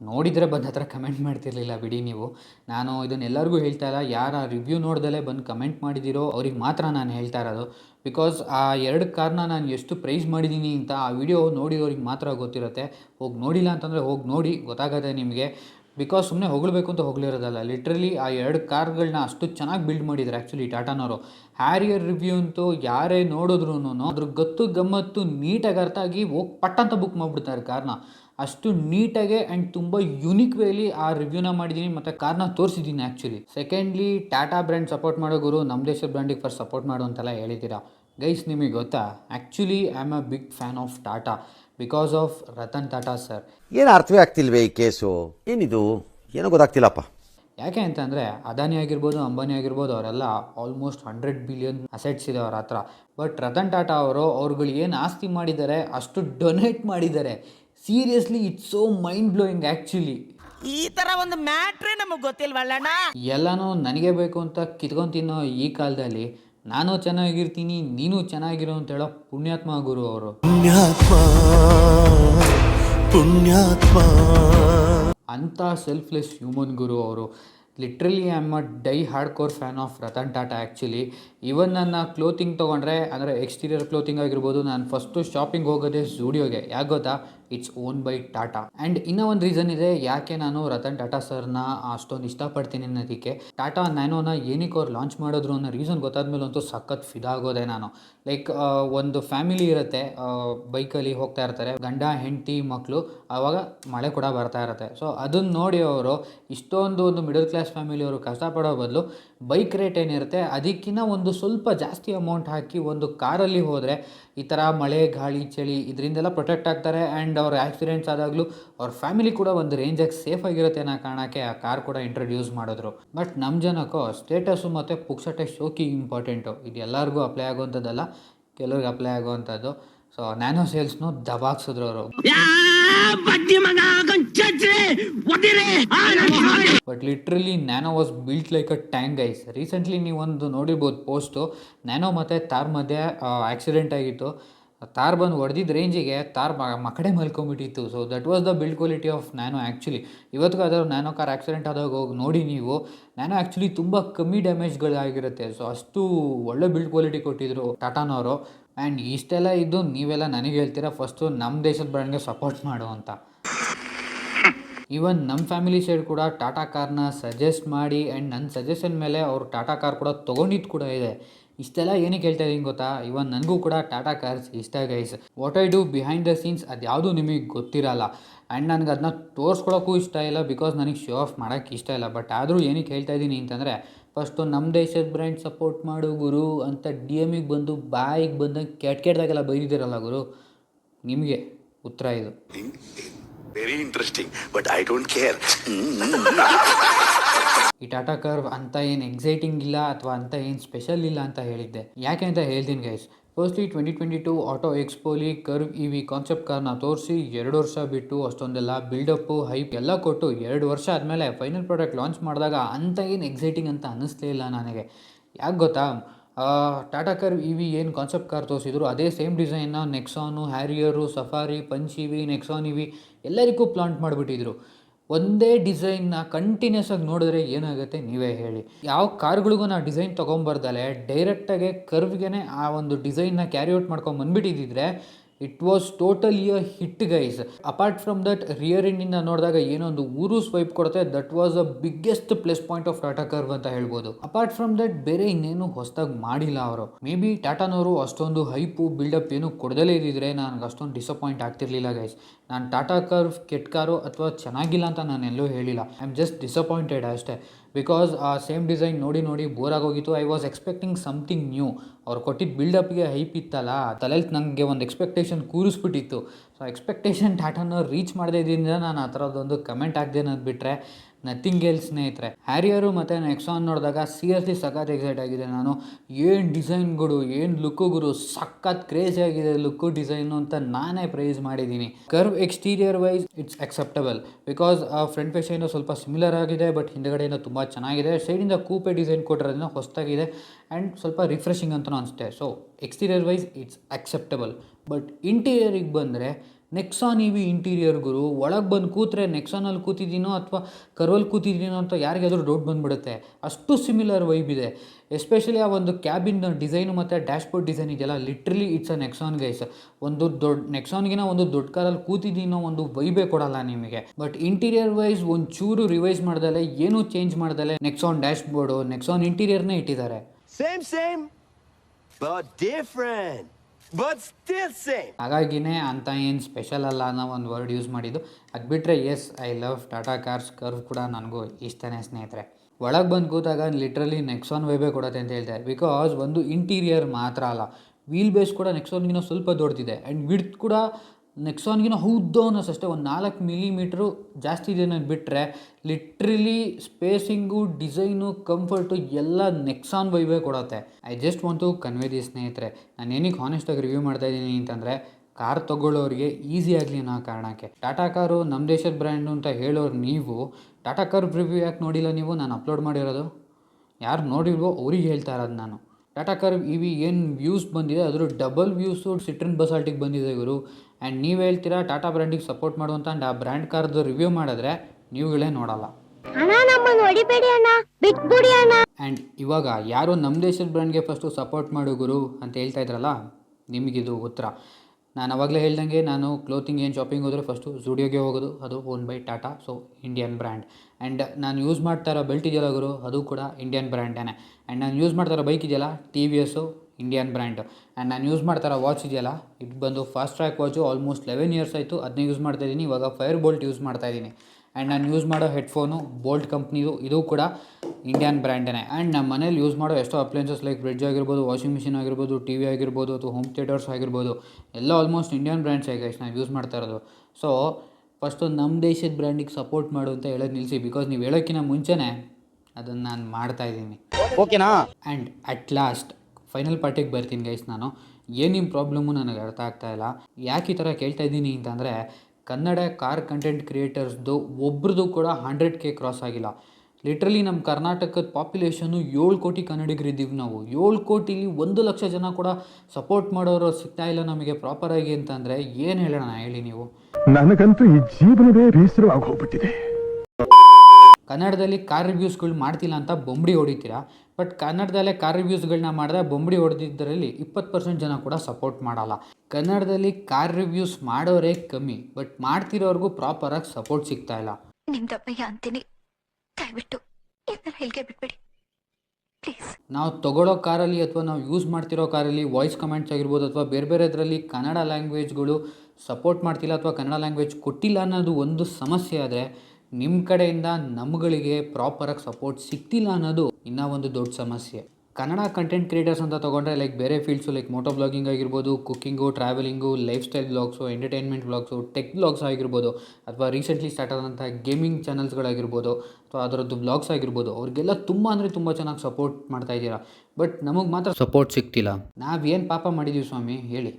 Speaker 1: ನೋಡಿದರೆ ಬಂದ ಹತ್ರ ಕಮೆಂಟ್ ಮಾಡ್ತಿರ್ಲಿಲ್ಲ ಬಿಡಿ ನೀವು. ನಾನು ಇದನ್ನ ಎಲ್ಲರಿಗೂ ಹೇಳ್ತಾ ಇಲ್ಲ. ಯಾರು ಆ ರಿವ್ಯೂ ನೋಡ್ದಲೇ ಬಂದು ಕಮೆಂಟ್ ಮಾಡಿದ್ದೀರೋ ಅವ್ರಿಗೆ ಮಾತ್ರ ನಾನು ಹೇಳ್ತಾ ಇರೋದು. ಬಿಕಾಸ್ ಆ ಎರಡು ಕಾರ್ನ ನಾನು ಎಷ್ಟು ಪ್ರೈಸ್ ಮಾಡಿದ್ದೀನಿ ಅಂತ ಆ ವಿಡಿಯೋ ನೋಡಿರೋರಿಗೆ ಮಾತ್ರ ಗೊತ್ತಿರುತ್ತೆ. ಹೋಗಿ ನೋಡಿಲ್ಲ ಅಂತಂದರೆ ಹೋಗಿ ನೋಡಿ, ಗೊತ್ತಾಗತ್ತೆ ನಿಮಗೆ. ಬಿಕಾಸ್ ಸುಮ್ಮನೆ ಹೊಗಳಬೇಕು ಅಂತ ಹೊಗಳಿರೋದಲ್ಲ ಲಿಟ್ರಲಿ ಆ ಎರಡು ಕಾರ್ಗಳನ್ನ ಅಷ್ಟು ಚೆನ್ನಾಗಿ ಬಿಲ್ಡ್ ಮಾಡಿದ್ದಾರೆ ಆ್ಯಕ್ಚುಲಿ ಟಾಟಾನವರು ಹ್ಯಾರಿಯರ್ ರಿವ್ಯೂ ಅಂತೂ ಯಾರೇ ನೋಡಿದ್ರು ಅದ್ರ ಗತ್ತು ಗಮ್ಮತ್ತು ನೀಟಾಗಿ ಅರ್ಥ ಆಗಿ ಹೋಗಿ ಪಟ್ಟಂತ ಬುಕ್ ಮಾಡಿಬಿಡ್ತಾರೆ ಕಾರ್ನ. ಅಷ್ಟು ನೀಟಾಗೆ ಆ್ಯಂಡ್ ತುಂಬ ಯುನಿಕ್ ವೇಲಿ ಆ ರಿವ್ಯೂನ ಮಾಡಿದ್ದೀನಿ ಮತ್ತು ಕಾರ್ನ ತೋರಿಸಿದ್ದೀನಿ actually secondly Tata brand support ಮಾಡೋ ಗುರು ನಮ್ಮ ದೇಶದ ಬ್ರ್ಯಾಂಡಿಗೆ ಫಸ್ಟ್ ಸಪೋರ್ಟ್ ಮಾಡು ಅಂತೆಲ್ಲ ಹೇಳಿದ್ದೀರಾ ಗೈಸ್ ನಿಮಗೆ ಗೊತ್ತಾ? Actually I am a big fan of Tata because of Ratan Tata sir
Speaker 3: ಏನು ಅರ್ಥವೇ ಆಗ್ತಿಲ್ವೇ ಈ ಕೇಸು? ಏನಿದು? ಏನೋ ಗೊತ್ತಾಗ್ತಿಲ್ಲಪ್ಪ.
Speaker 1: ಯಾಕೆ ಅಂತಂದರೆ ಅದಾನಿ ಆಗಿರ್ಬೋದು ಅಂಬಾನಿ ಆಗಿರ್ಬೋದು ಅವರೆಲ್ಲ ಆಲ್ಮೋಸ್ಟ್ ಹಂಡ್ರೆಡ್ ಬಿಲಿಯನ್ ಅಸೆಟ್ಸ್ ಇದೆ ಅವ್ರ ಹತ್ರ. ಬಟ್ ರತನ್ ಟಾಟಾ ಅವರು ಅವ್ರುಗಳು ಏನು ಆಸ್ತಿ ಮಾಡಿದ್ದಾರೆ ಅಷ್ಟು ಡೊನೇಟ್ ಮಾಡಿದ್ದಾರೆ. Seriously it's so mind blowing actually
Speaker 7: ಈ ಥರ ಒಂದು ಮ್ಯಾಟ್ರೇ ನಮಗೆ ಗೊತ್ತಿಲ್ವಲ್ಲಣ್ಣ?
Speaker 1: ಎಲ್ಲನೂ ನನಗೆ ಬೇಕು ಅಂತ ಕಿತ್ಕೊಂಡು ತಿನ್ನೋ ಈ ಕಾಲದಲ್ಲಿ ನಾನು ಚೆನ್ನಾಗಿರ್ತೀನಿ ನೀನು ಚೆನ್ನಾಗಿರೋ ಅಂತ ಹೇಳೋ ಪುಣ್ಯಾತ್ಮ ಗುರು ಅವರು.
Speaker 4: ಪುಣ್ಯಾತ್ಮ ಪುಣ್ಯಾತ್ಮ.
Speaker 1: ಅಂಥ ಸೆಲ್ಫ್ಲೆಸ್ ಹ್ಯೂಮನ್ ಗುರು ಅವರು. Literally I am a die hard core fan of Ratan Tata actually even ನನ್ನ ಕ್ಲೋತಿಂಗ್ ತೊಗೊಂಡ್ರೆ ಅಂದರೆ ಎಕ್ಸ್ಟೀರಿಯರ್ ಕ್ಲೋತಿಂಗ್ ಆಗಿರ್ಬೋದು ನಾನು ಫಸ್ಟು ಶಾಪಿಂಗ್ ಹೋಗೋದೇ ಝೂಡಿಯೋಗೆ ಯಾಕೆ ಗೊತ್ತಾ? It's own by Tata and ಇನ್ನೂ ಒಂದು ರೀಸನ್ ಇದೆ ಯಾಕೆ ನಾನು ರತನ್ ಟಾಟಾ ಸರ್ನ ಅಷ್ಟೊಂದು ಇಷ್ಟಪಡ್ತೀನಿ ಅನ್ನೋದಕ್ಕೆ. ಟಾಟಾ ನ್ಯಾನೋನ ಏನಕ್ಕೆ ಅವ್ರು ಲಾಂಚ್ ಮಾಡಿದ್ರು ಅನ್ನೋ ರೀಸನ್ ಗೊತ್ತಾದ್ಮೇಲೆ ಅಂತೂ ಸಖತ್ ಫಿದಾಗೋದೆ ನಾನು. ಲೈಕ್ ಒಂದು ಫ್ಯಾಮಿಲಿ ಇರುತ್ತೆ ಬೈಕಲ್ಲಿ ಹೋಗ್ತಾ ಇರ್ತಾರೆ, ಗಂಡ, ಹೆಂಡತಿ ಮಕ್ಕಳು ಆವಾಗ ಮಳೆ ಕೂಡ ಬರ್ತಾ ಇರುತ್ತೆ. ಸೊ ಅದನ್ನು ನೋಡಿ ಅವರು ಇಷ್ಟೊಂದು ಒಂದು ಮಿಡಲ್ ಕ್ಲಾಸ್ ಫ್ಯಾಮಿಲಿಯವರು ಕಷ್ಟಪಡೋ ಬದಲು ಬೈಕ್ ರೇಟ್ ಏನಿರುತ್ತೆ ಅದಕ್ಕಿಂತ ಒಂದು ಸ್ವಲ್ಪ ಜಾಸ್ತಿ ಅಮೌಂಟ್ ಹಾಕಿ ಒಂದು ಕಾರಲ್ಲಿ ಹೋದರೆ ಈ ಥರ ಮಳೆ, ಗಾಳಿ, ಚಳಿ ಇದರಿಂದೆಲ್ಲ ಪ್ರೊಟೆಕ್ಟ್ ಆಗ್ತಾರೆ. ಆ್ಯಂಡ್ ಅವ್ರ ಆಕ್ಸಿಡೆಂಟ್ಸ್ ಆದಾಗಲೂ ಅವ್ರ ಫ್ಯಾಮಿಲಿ ಕೂಡ ಒಂದು ರೇಂಜಾಗಿ ಸೇಫ್ ಆಗಿರುತ್ತೆ ಅನ್ನೋ ಕಾರಣಕ್ಕೆ ಆ ಕಾರ್ ಕೂಡ ಇಂಟ್ರೊಡ್ಯೂಸ್ ಮಾಡಿದ್ರು. ಬಟ್ ನಮ್ಮ ಜನಕ್ಕೂ ಸ್ಟೇಟಸ್ಸು ಮತ್ತು ಪುಕ್ಸಟೆ ಶೋಕಿ ಇಂಪಾರ್ಟೆಂಟು ಇದು ಎಲ್ಲರಿಗೂ ಅಪ್ಲೈ ಆಗುವಂಥದ್ದಲ್ಲ, ಕೆಲವ್ರಿಗೆ ಅಪ್ಲೈ ಆಗುವಂಥದ್ದು. ಸೊ ನ್ಯಾನೋ ಸೇಲ್ಸ್ನು ದಬಾಕ್ಸಿದ್ರು ಅವರು but literally Nano was built like a tank guys recently ನೀವೊಂದು ನೋಡಿರ್ಬೋದು ಪೋಸ್ಟು. ನ್ಯಾನೋ ಮತ್ತು ತಾರ್ ಮಧ್ಯೆ ಆಕ್ಸಿಡೆಂಟ್ ಆಗಿತ್ತು. ತಾರ್ ಬಂದು ಹೊಡೆದಿದ್ದ ರೇಂಜಿಗೆ ತಾರ್ ಮಕ್ಕಡೆ ಮಕಡೆ ಮಲ್ಕೊಂಬಿಟ್ಟಿತ್ತು. So that was the build quality of Nano actually ಇವತ್ತಿಗಾದರೂ Nano car accident ಆದಾಗ ಹೋಗಿ ನೋಡಿ ನೀವು. ನ್ಯಾನೋ ಆ್ಯಕ್ಚುಲಿ ತುಂಬ ಕಮ್ಮಿ ಡ್ಯಾಮೇಜ್ಗಳಾಗಿರುತ್ತೆ ಸೊ ಅಷ್ಟು ಒಳ್ಳೆ ಬಿಲ್ಡ್ ಕ್ವಾಲಿಟಿ ಕೊಟ್ಟಿದ್ರು ಟಾಟಾನವರು ಆ್ಯಂಡ್ ಇಷ್ಟೆಲ್ಲ ಇದ್ದು ನೀವೆಲ್ಲ ನನಗೆ ಹೇಳ್ತೀರಾ ಫಸ್ಟು ನಮ್ಮ ದೇಶದ ಬ್ರ್ಯಾಂಡ್ಗೆ ಸಪೋರ್ಟ್ ಮಾಡು ಅಂತ. ಈವನ್ ನಮ್ಮ ಫ್ಯಾಮಿಲಿ ಸೈಡ್ ಕೂಡ ಟಾಟಾ ಕಾರ್ನ ಸಜೆಸ್ಟ್ ಮಾಡಿ ಆ್ಯಂಡ್ ನನ್ನ ಸಜೆಷನ್ ಮೇಲೆ ಅವರು ಟಾಟಾ ಕಾರ್ ಕೂಡ ತೊಗೊಂಡಿದ್ದು ಕೂಡ ಇದೆ. ಇಷ್ಟೆಲ್ಲ ಏನಕ್ಕೆ ಹೇಳ್ತಾ ಇದ್ದೀನಿ ಗೊತ್ತಾ? ಇವನ್ ನನಗೂ ಕೂಡ ಟಾಟಾ ಕಾರ್ಸ್ ಇಷ್ಟ guys what I do behind the scenes ಅದು ಯಾವುದೂ ನಿಮಗೆ ಗೊತ್ತಿರಲ್ಲ. ಆ್ಯಂಡ್ ನನಗೆ ಅದನ್ನ ತೋರಿಸ್ಕೊಳೋಕ್ಕೂ ಇಷ್ಟ ಇಲ್ಲ ಬಿಕಾಸ್ ನನಗೆ ಶೋ ಆಫ್ ಮಾಡೋಕ್ಕೆ ಇಷ್ಟ ಇಲ್ಲ. ಬಟ್ ಆದರೂ ಏನಕ್ಕೆ ಹೇಳ್ತಾ ಇದ್ದೀನಿ ಅಂತಂದರೆ ಫಸ್ಟು ನಮ್ಮ ದೇಶದ ಬ್ರ್ಯಾಂಡ್ ಸಪೋರ್ಟ್ ಮಾಡು ಗುರು ಅಂತ ಡಿ ಎಮ್ಮಿಗೆ ಬಂದು ಬಾಯಿಗೆ ಬಂದಂಗೆ ಕೆಟ್ಟ ಕೆಟ್ಟದಾಗೆಲ್ಲ ಬೈದಿದ್ದೀರಲ್ಲ ಗುರು? ನಿಮಗೆ ಉತ್ತರ ಇದು.
Speaker 5: Very interesting but I don't care
Speaker 1: ಈ ಟಾಟಾ ಕರ್ವ್ ಅಂತ ಏನು ಎಕ್ಸೈಟಿಂಗ್ ಇಲ್ಲ ಅಥವಾ ಅಂತ ಏನು ಸ್ಪೆಷಲ್ ಇಲ್ಲ ಅಂತ ಹೇಳಿದ್ದೆ. ಯಾಕೆ ಅಂತ ಹೇಳ್ತೀನಿ guys firstly twenty twenty two auto ಎಕ್ಸ್ಪೋಲಿ Curvv E V concept ಕಾರ್ನ ತೋರಿಸಿ ಎರಡು ವರ್ಷ ಬಿಟ್ಟು ಅಷ್ಟೊಂದೆಲ್ಲ ಬಿಲ್ಡಪ್ಪು ಹೈಪ್ ಎಲ್ಲ ಕೊಟ್ಟು ಎರಡು ವರ್ಷ ಆದಮೇಲೆ ಫೈನಲ್ ಪ್ರಾಡಕ್ಟ್ ಲಾಂಚ್ ಮಾಡಿದಾಗ ಅಂತ ಏನು ಎಕ್ಸೈಟಿಂಗ್ ಅಂತ ಅನ್ನಿಸ್ಲೇ ಇಲ್ಲ ನನಗೆ. ಯಾಕೆ ಗೊತ್ತಾ? ಟಾಟಾ ಕರ್ವ್ ಇ ವಿ ಏನು ಕಾನ್ಸೆಪ್ಟ್ ಕಾರ್ ತೋರಿಸಿದ್ರು, ಅದೇ same ಡಿಸೈನ್ನ Nexon Harrier Safari Punch E V Nexon E V ಎಲ್ಲರಿಗೂ ಪ್ಲಾಂಟ್ ಮಾಡಿಬಿಟ್ಟಿದ್ರು. ಒಂದೇ ಡಿಸೈನ್ನ ಕಂಟಿನ್ಯೂಸ್ ಆಗಿ ನೋಡಿದ್ರೆ ಏನಾಗುತ್ತೆ ನೀವೇ ಹೇಳಿ. ಯಾವ ಕಾರ್ಗಳಿಗೂ ನಾವು ಡಿಸೈನ್ ತೊಗೊಂಬರ್ದಲೆ ಡೈರೆಕ್ಟಾಗಿ ಕರ್ವ್ಗೆ ಆ ಒಂದು ಡಿಸೈನ್ನ ಕ್ಯಾರಿ ಔಟ್ ಮಾಡ್ಕೊಂಡು ಬಂದ್ಬಿಟ್ಟಿದ್ದಿದ್ರೆ it was totally a hit guys apart from that rear ಇಂಡಿಂದ ನೋಡಿದಾಗ ಏನೋ ಒಂದು ಊರು ಸ್ವೈಪ್ ಕೊಡುತ್ತೆ. That was a biggest plus point of Tata Curvv ಅಂತ ಹೇಳ್ಬೋದು. ಅಪಾರ್ಟ್ ಫ್ರಮ್ ದಟ್ ಬೇರೆ ಇನ್ನೇನು ಹೊಸದಾಗಿ ಮಾಡಿಲ್ಲ ಅವರು. ಮೇ ಬಿ ಟಾಟಾನವರು ಅಷ್ಟೊಂದು ಹೈಪು ಬಿಲ್ಡಪ್ ಏನು ಕೊಡದಲೇ ಇದ್ದಿದ್ರೆ ನನಗೆ ಅಷ್ಟೊಂದು ಡಿಸಪಾಯಿಂಟ್ ಆಗ್ತಿರ್ಲಿಲ್ಲ ಗೈಸ್ ನಾನು ಟಾಟಾ ಕರ್ವ್ ಕೆಟ್ಟ ಕಾರು ಅಥವಾ ಚೆನ್ನಾಗಿಲ್ಲ ಅಂತ ನಾನು ಎಲ್ಲೂ ಹೇಳಿಲ್ಲ. ಐ ಆಮ್ ಜಸ್ಟ್ ಡಿಸಪಾಯಿಂಟೆಡ್ ಅಷ್ಟೇ. ಬಿಕಾಸ್ ಆ ಸೇಮ್ ಡಿಸೈನ್ ನೋಡಿ ನೋಡಿ ಬೋರ್ ಆಗೋಗಿತ್ತು. I was expecting something new ಅವ್ರು ಕೊಟ್ಟಿದ್ದ ಬಿಲ್ಡಪ್ಗೆ ಹೈಪ್ ಇತ್ತಲ್ಲ ತಲೆಯಲ್ಲಿ ನನಗೆ ಒಂದು ಎಕ್ಸ್ಪೆಕ್ಟೇಷನ್ ಕೂರಿಸ್ಬಿಟ್ಟಿತ್ತು. ಸೊ ಎಕ್ಸ್ಪೆಕ್ಟೇಷನ್ ಟಾಟಾನ ರೀಚ್ ಮಾಡದೇ ಇದ್ರಿಂದ ನಾನು ಆ ಥರದ್ದೊಂದು ಕಮೆಂಟ್ ಆಗದೆ ಅನ್ನೋದು ಬಿಟ್ಟರೆ ನಥಿಂಗ್ ಎಲ್ ಸ್ನೇಹಿತರೆ ಹ್ಯಾರಿಯರು ಮತ್ತು ನೆಕ್ಸಾನ್ ನೋಡಿದಾಗ ಸೀರಿಯಸ್ಲಿ ಸಖತ್ ಎಕ್ಸೈಟ್ ಆಗಿದೆ ನಾನು. ಏನು ಡಿಸೈನ್ಗಳು ಏನು ಲುಕ್ಕುಗಳು ಸಖತ್ ಕ್ರೇಜಿ ಆಗಿದೆ ಲುಕ್ಕು ಡಿಸೈನು ಅಂತ ನಾನೇ ಪ್ರೈಸ್ ಮಾಡಿದ್ದೀನಿ. Curvv exterior wise it's acceptable because front ಫೇಶಿಂದ ಸ್ವಲ್ಪ ಸಿಮಿಲರ್ ಆಗಿದೆ ಬಟ್ ಹಿಂದೆಗಡೆಯಿಂದ ತುಂಬ ಚೆನ್ನಾಗಿದೆ. ಸೈಡಿಂದ ಕೂಪೆ ಡಿಸೈನ್ ಕೊಟ್ಟಿರೋದ್ರಿಂದ ಹೊಸದಾಗಿದೆ ಆ್ಯಂಡ್ ಸ್ವಲ್ಪ ರಿಫ್ರೆಶಿಂಗ್ ಅಂತಲೂ ಅನಿಸುತ್ತೆ. So exterior wise it's acceptable but ಇಂಟೀರಿಯರಿಗೆ ಬಂದರೆ ನೆಕ್ಸಾನ್ ಇ ವಿ ಇಂಟೀರಿಯರ್ ಗುರು, ಒಳಗೆ ಬಂದು ಕೂತ್ರೆ ನೆಕ್ಸಾನಲ್ಲಿ ಕೂತಿದ್ದೀನೋ ಅಥವಾ ಕರ್ವಲ್ಲಿ ಕೂತಿದ್ದೀನೋ ಅಂತ ಯಾರಿಗಾದ್ರೂ ಡೌಟ್ ಬಂದುಬಿಡುತ್ತೆ. ಅಷ್ಟು ಸಿಮಿಲರ್ ವೈಬ್ ಇದೆ. ಎಸ್ಪೆಷಲಿ ಆ ಒಂದು ಕ್ಯಾಬಿನ್ ಡಿಸೈನು ಮತ್ತು ಡ್ಯಾಶ್ಬೋರ್ಡ್ ಡಿಸೈನ್ ಇದೆಯಲ್ಲ literally it's a Nexon guys ಒಂದು ದೊಡ್ಡ ನೆಕ್ಸಾನ್ಗಿನ ಒಂದು ದೊಡ್ಡ ಕಾರಲ್ಲಿ ಕೂತಿದ್ದೀನೋ ಒಂದು ವೈಬೇ ಕೊಡಲ್ಲ ನಿಮಗೆ. ಬಟ್ ಇಂಟೀರಿಯರ್ ವೈಸ್ ಒಂದು ಚೂರು ರಿವೈಸ್ ಮಾಡ್ದಲೆ, ಏನೂ ಚೇಂಜ್ ಮಾಡ್ದಲೆ ನೆಕ್ಸಾನ್ ಡ್ಯಾಶ್ಬೋರ್ಡು ನೆಕ್ಸಾನ್ ಇಂಟೀರಿಯರ್ನೇ ಇಟ್ಟಿದ್ದಾರೆ.
Speaker 8: Same same but different. Still same.
Speaker 1: ಹಾಗಾಗಿನೇ ಅಂತ ಏನು ಸ್ಪೆಷಲ್ ಅಲ್ಲ ಅನ್ನೋ ಒಂದು ವರ್ಡ್ ಯೂಸ್ ಮಾಡಿದ್ದು ಅದು ಬಿಟ್ಟರೆ yes I love Tata cars Curvv ಕೂಡ ನನಗೂ ಇಷ್ಟನೇ ಸ್ನೇಹಿತರೆ ಒಳಗೆ ಬಂದು ಕೂತಾಗ ಲಿಟ್ರಲಿ ನೆಕ್ಸಾನ್ ವೈಬೇ ಕೊಡತ್ತೆ ಅಂತ ಹೇಳ್ತಾರೆ ಬಿಕಾಸ್ ಒಂದು ಇಂಟೀರಿಯರ್ ಮಾತ್ರ ಅಲ್ಲ ವೀಲ್ ಬೇಸ್ ಕೂಡ ನೆಕ್ಸಾನ್ಗಿನ ಸ್ವಲ್ಪ ದೊಡ್ಡದಿದೆ ಆ್ಯಂಡ್ ವಿಡ್ತ್ ಕೂಡ ನೆಕ್ಸಾನ್ಗಿನ ಹೌದೋನಸ್ ಅಷ್ಟೇ ಒಂದು ನಾಲ್ಕು ಮಿಲಿಮೀಟ್ರು ಜಾಸ್ತಿ ಇದೆ ಅನ್ನೋದು ಬಿಟ್ಟರೆ ಲಿಟ್ರಲಿ ಸ್ಪೇಸಿಂಗು ಡಿಸೈನು ಕಂಫರ್ಟು ಎಲ್ಲ ನೆಕ್ಸಾನ್ ವೈಬೇ ಕೊಡುತ್ತೆ. I just want to convey the ಸ್ನೇಹಿತರೆ, ನಾನು ಏನಕ್ಕೆ ಹಾನೆಸ್ಟಾಗಿ ರಿವ್ಯೂ ಮಾಡ್ತಾ ಇದ್ದೀನಿ ಅಂತಂದರೆ ಕಾರ್ ತಗೊಳ್ಳೋರಿಗೆ ಈಸಿ ಆಗಲಿ ಅನ್ನೋ ಕಾರಣಕ್ಕೆ. ಟಾಟಾ ಕಾರು ನಮ್ಮ ದೇಶದ ಬ್ರ್ಯಾಂಡು ಅಂತ ಹೇಳೋರು ನೀವು ಟಾಟಾ ಕಾರ್ ರಿವ್ಯೂ ಯಾಕೆ ನೋಡಿಲ್ಲ ನೀವು? ನಾನು ಅಪ್ಲೋಡ್ ಮಾಡಿರೋದು. ಯಾರು ನೋಡಿಲ್ವೋ ಅವ್ರಿಗೆ ಹೇಳ್ತಾ ಇರೋದು ನಾನು. ಟಾಟಾ ಕಾರ್ ಇವಿ ಏನು ವ್ಯೂಸ್ ಬಂದಿದೆ ಅದರ ಡಬಲ್ ವ್ಯೂಸು ಸಿಟ್ರನ್ ಬಸಾಲ್ಟಿಗೆ ಬಂದಿದೆ ಗುರು ಆ್ಯಂಡ್ ನೀವು ಹೇಳ್ತೀರಾ ಟಾಟಾ ಬ್ರ್ಯಾಂಡಿಗೆ ಸಪೋರ್ಟ್ ಮಾಡುವಂತ ಆ ಬ್ರ್ಯಾಂಡ್ ಕಾರ್ದು ರಿವ್ಯೂ ಮಾಡಿದ್ರೆ ನೀವುಗಳೇ ನೋಡಲ್ಲ. ಆ್ಯಂಡ್ ಇವಾಗ ಯಾರು ನಮ್ಮ ದೇಶದ ಬ್ರ್ಯಾಂಡ್ಗೆ ಫಸ್ಟು ಸಪೋರ್ಟ್ ಮಾಡು ಗುರು ಅಂತ ಹೇಳ್ತಾ ಇದ್ರಲ್ಲ ನಿಮಗಿದು ಉತ್ತರ. ನಾನು ಅವಾಗಲೇ ಹೇಳ್ದಂಗೆ ನಾನು ಕ್ಲೋತಿಂಗ್ ಏನು ಶಾಪಿಂಗ್ ಹೋದರೆ ಫಸ್ಟು ಜುಡಿಯೋಗೆ ಹೋಗೋದು ಅದು own by Tata so Indian brand and ನಾನು ಯೂಸ್ ಮಾಡ್ತಾ ಇರೋ ಬೆಲ್ಟ್ ಇದೆಯಲ್ಲ ಗುರು ಅದು ಕೂಡ ಇಂಡಿಯನ್ ಬ್ರ್ಯಾಂಡೇನೆ ಆ್ಯಂಡ್ ನಾನು ಯೂಸ್ ಮಾಡ್ತಾ ಇರೋ ಬೈಕ್ ಇದೆಯಲ್ಲ T V S Indian brand and ನಾನು ಯೂಸ್ ಮಾಡ್ತಾರೆ ವಾಚ್ ಇದೆಯಲ್ಲ ಇದು ಬಂದು Fastrack watch almost eleven years ಆಯಿತು. ಅದನ್ನ ಯೂಸ್ ಮಾಡ್ತಾ ಇದ್ದೀನಿ. ಇವಾಗ ಫೈರ್ ಬೋಲ್ಟ್ ಯೂಸ್ ಮಾಡ್ತಾ ಇದ್ದೀನಿ. ಆ್ಯಂಡ್ ನಾನು ಯೂಸ್ ಮಾಡೋ ಹೆಡ್ಫೋನು ಬೋಲ್ಟ್ ಕಂಪ್ನಿದು ಇದು ಕೂಡ ಇಂಡಿಯನ್ ಬ್ರ್ಯಾಂಡೇ ಆ್ಯಂಡ್ ನಮ್ಮ ಮನೇಲಿ ಯೂಸ್ ಮಾಡೋ ಎಷ್ಟೋ ಅಪ್ಲೈನ್ಸಸ್ ಲೈಕ್ ಫ್ರಿಡ್ಜ್ ಆಗಿರ್ಬೋದು ವಾಷಿಂಗ್ ಮಿಷಿನ್ ಆಗಿರ್ಬೋದು ಟಿ ವಿ ಆಗಿರ್ಬೋದು ಅಥವಾ ಹೋಮ್ ಥಿಯೇಟರ್ಸ್ ಆಗಿರ್ಬೋದು ಎಲ್ಲ ಆಲ್ಮೋಸ್ಟ್ ಇಂಡಿಯನ್ ಬ್ರ್ಯಾಂಡ್ಸ್ ಆಗಿ ನಾವು ಯೂಸ್ ಮಾಡ್ತಾ ಇರೋದು. ಸೊ ಫಸ್ಟು ನಮ್ಮ ದೇಶದ ಬ್ರ್ಯಾಂಡಿಗೆ ಸಪೋರ್ಟ್ ಮಾಡು ಅಂತ ಹೇಳೋದು ನಿಲ್ಲಿಸಿ ಬಿಕಾಸ್ ನೀವು ಹೇಳೋಕ್ಕಿಂತ ಮುಂಚೆನೇ ಅದನ್ನು ನಾನು ಮಾಡ್ತಾ ಇದ್ದೀನಿ.
Speaker 2: ಓಕೆನಾ
Speaker 1: ಆ್ಯಂಡ್ ಅಟ್ ಲಾಸ್ಟ್ ಫೈನಲ್ ಪಾರ್ಟಿಗೆ ಬರ್ತೀನಿ ಗೈಸ್ ನಾನು. ಏನು ನಿಮ್ಮ ಪ್ರಾಬ್ಲಮ್ಮು ನನಗೆ ಅರ್ಥ ಆಗ್ತಾ ಇಲ್ಲ. ಯಾಕೆ ಈ ಥರ ಕೇಳ್ತಾ ಇದ್ದೀನಿ ಅಂತಂದರೆ, ಕನ್ನಡ ಕಾರ್ ಕಂಟೆಂಟ್ ಕ್ರಿಯೇಟರ್ಸ್ದು ಒಬ್ರದ್ದು ಕೂಡ ಹಂಡ್ರೆಡ್ ಕೆ ಕ್ರಾಸ್ ಆಗಿಲ್ಲ. ಲಿಟ್ರಲಿ ನಮ್ಮ ಕರ್ನಾಟಕದ ಪಾಪ್ಯುಲೇಷನ್ನು ಏಳು ಕೋಟಿ ಕನ್ನಡಿಗರಿದ್ದೀವಿ ನಾವು. ಏಳು ಕೋಟಿಲಿ ಒಂದು ಲಕ್ಷ ಜನ ಕೂಡ ಸಪೋರ್ಟ್ ಮಾಡೋರು ಸಿಗ್ತಾ ಇಲ್ಲ ನಮಗೆ ಪ್ರಾಪರಾಗಿ ಅಂತಂದರೆ ಏನು ಹೇಳೋಣ, ಹೇಳಿ ನೀವು.
Speaker 5: ನನಗಂತೂ ಈ ಜೀವನವೇ ಬೇಸರವಾಗಿ ಹೋಗ್ಬಿಟ್ಟಿದೆ.
Speaker 1: ಕನ್ನಡದಲ್ಲಿ ಕಾರ್ ರಿವ್ಯೂಸ್ಗಳು ಮಾಡ್ತಿಲ್ಲ ಅಂತ ಬೊಂಬಡಿ ಹೊಡಿತೀರಾ? ಬಟ್ ಕನ್ನಡದಲ್ಲೇ ಕಾರ್ ರಿವ್ಯೂಸ್ಗಳನ್ನ ಮಾಡಿದ್ರೆ ಬೊಂಬಡಿ ಹೊಡೆದಿದ್ದರಲ್ಲಿ ಇಪ್ಪತ್ತು ಪರ್ಸೆಂಟ್ ಜನ ಕೂಡ ಸಪೋರ್ಟ್ ಮಾಡಲ್ಲ. ಕನ್ನಡದಲ್ಲಿ ಕಾರ್ ರಿವ್ಯೂಸ್ ಮಾಡೋರೇ ಕಮ್ಮಿ ಬಟ್ ಮಾಡ್ತಿರೋರ್ಗೂ ಪ್ರಾಪರಾಗಿ ಸಪೋರ್ಟ್ ಸಿಗ್ತಾ ಇಲ್ಲ.
Speaker 9: ನಿಮ್ದಪ್ಪಯ್ಯ ಅಂತೀನಿ. ದಯವಿಟ್ಟು ಹೇಳಿಕೆ ಬಿಟ್ಬಿಡಿ.
Speaker 1: ನಾವು ತಗೊಳ್ಳೋ ಕಾರಲ್ಲಿ ಅಥವಾ ನಾವು ಯೂಸ್ ಮಾಡ್ತಿರೋ ಕಾರಲ್ಲಿ ವಾಯ್ಸ್ ಕಮೆಂಟ್ಸ್ ಆಗಿರ್ಬೋದು ಅಥವಾ ಬೇರೆ ಬೇರೆದರಲ್ಲಿ ಕನ್ನಡ ಲ್ಯಾಂಗ್ವೇಜ್ಗಳು ಸಪೋರ್ಟ್ ಮಾಡ್ತಿಲ್ಲ ಅಥವಾ ಕನ್ನಡ ಲ್ಯಾಂಗ್ವೇಜ್ ಕೊಟ್ಟಿಲ್ಲ ಅನ್ನೋದು ಒಂದು ಸಮಸ್ಯೆ ಆದರೆ ನಿಮ್ಮ ಕಡೆಯಿಂದ ನಮ್ಗಳಿಗೆ ಪ್ರಾಪರಾಗಿ ಸಪೋರ್ಟ್ ಸಿಗ್ತಿಲ್ಲ ಅನ್ನೋದು ಇನ್ನೂ ಒಂದು ದೊಡ್ಡ ಸಮಸ್ಯೆ. ಕನ್ನಡ ಕಂಟೆಂಟ್ ಕ್ರಿಯೇಟರ್ಸ್ ಅಂತ ತೊಗೊಂಡ್ರೆ ಲೈಕ್ ಬೇರೆ ಫೀಲ್ಡ್ಸು ಲೈಕ್ ಮೋಟೋ ಬ್ಲಾಗಿಂಗ್ ಆಗಿರ್ಬೋದು cooking travelling life style vlogs entertainment vlogs tech vlogs ಆಗಿರ್ಬೋದು, ಅಥವಾ ರೀಸೆಂಟ್ಲಿ ಸ್ಟಾರ್ಟ್ ಆದಂಥ ಗೇಮಿಂಗ್ ಚಾನಲ್ಸ್ಗಳಾಗಿರ್ಬೋದು ಅಥವಾ ಅದರದ್ದು ಬ್ಲಾಗ್ಸ್ ಆಗಿರ್ಬೋದು, ಅವ್ರಿಗೆಲ್ಲ ತುಂಬ ಅಂದರೆ ತುಂಬ ಚೆನ್ನಾಗಿ ಸಪೋರ್ಟ್ ಮಾಡ್ತಾ ಇದ್ದೀರಾ. ಬಟ್ ನಮಗೆ ಮಾತ್ರ ಸಪೋರ್ಟ್ ಸಿಗ್ತಿಲ್ಲ. ನಾವೇನು ಪಾಪ ಮಾಡಿದ್ದೀವಿ ಸ್ವಾಮಿ? ಹೇಳಿ.